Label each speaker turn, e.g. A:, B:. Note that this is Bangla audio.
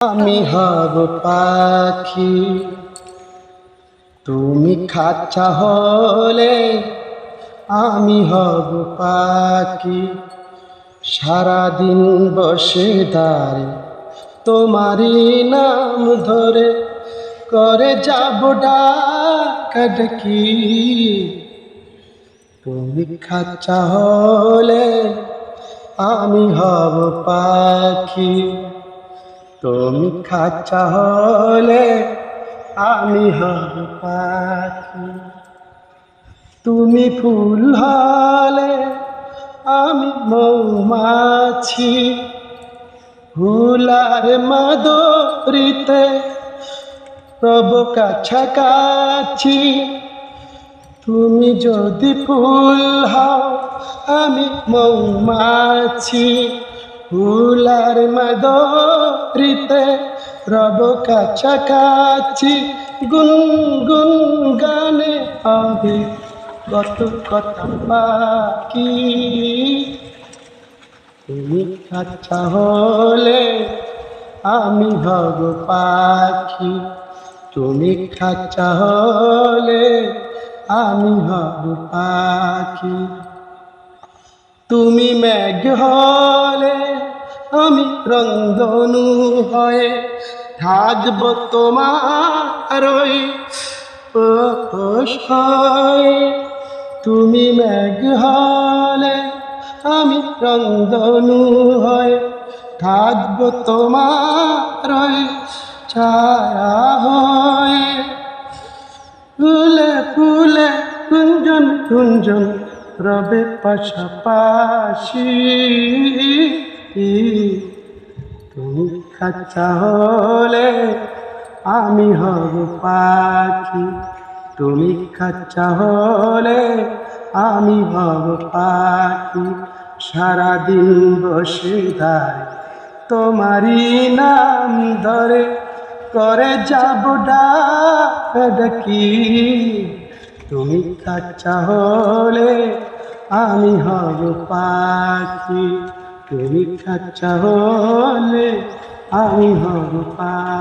A: আমি হব পাখি। তুমি খাচ্ছা হলে আমি হব পাখি। সারাদিন বসে দাঁড়ে তোমারই নাম ধরে করে যাব ডাকি তুমি খাচ্ছা হলে আমি হব পাখি। তুমি খাচ্ছা হলে আমি হব পাখি। তুমি ফুল হলে আমি মৌমাছি। ফুলার মাদরিতে প্রভ কাছাকাছি। তুমি যদি ফুল হও, আমি মৌমাছি। ফুলার মাদরিতে রব কাছাকাছি গুন গুন গানে হবে কত কথা বাকি। তুমি কাছা হলে আমি হব পাখি। তুমি খাচ্ছা হলে আমি হব পাখি। তুমি মেঘ হলে আমি রংধনু হয়ে থাকব তোমার তুমি মেঘ হলে আমি রংধনু হয়ে থাকব তোমার ছায়া হয়ে। ফুলে ফুলে কুঞ্জন কুঞ্জন রবে পাশাপাশি তুমি খাচ্ছা হলে আমি হব পাখি। তুমি খাচ্ছা হলে আমি হব পাখি। সারাদিন বসে দায় তোমারই নাম ধরে। করে যাব ডাকি তুমি কাচ্চা হলে আমি হব পাখি। কাচ্চা হলে আমি হব পাখি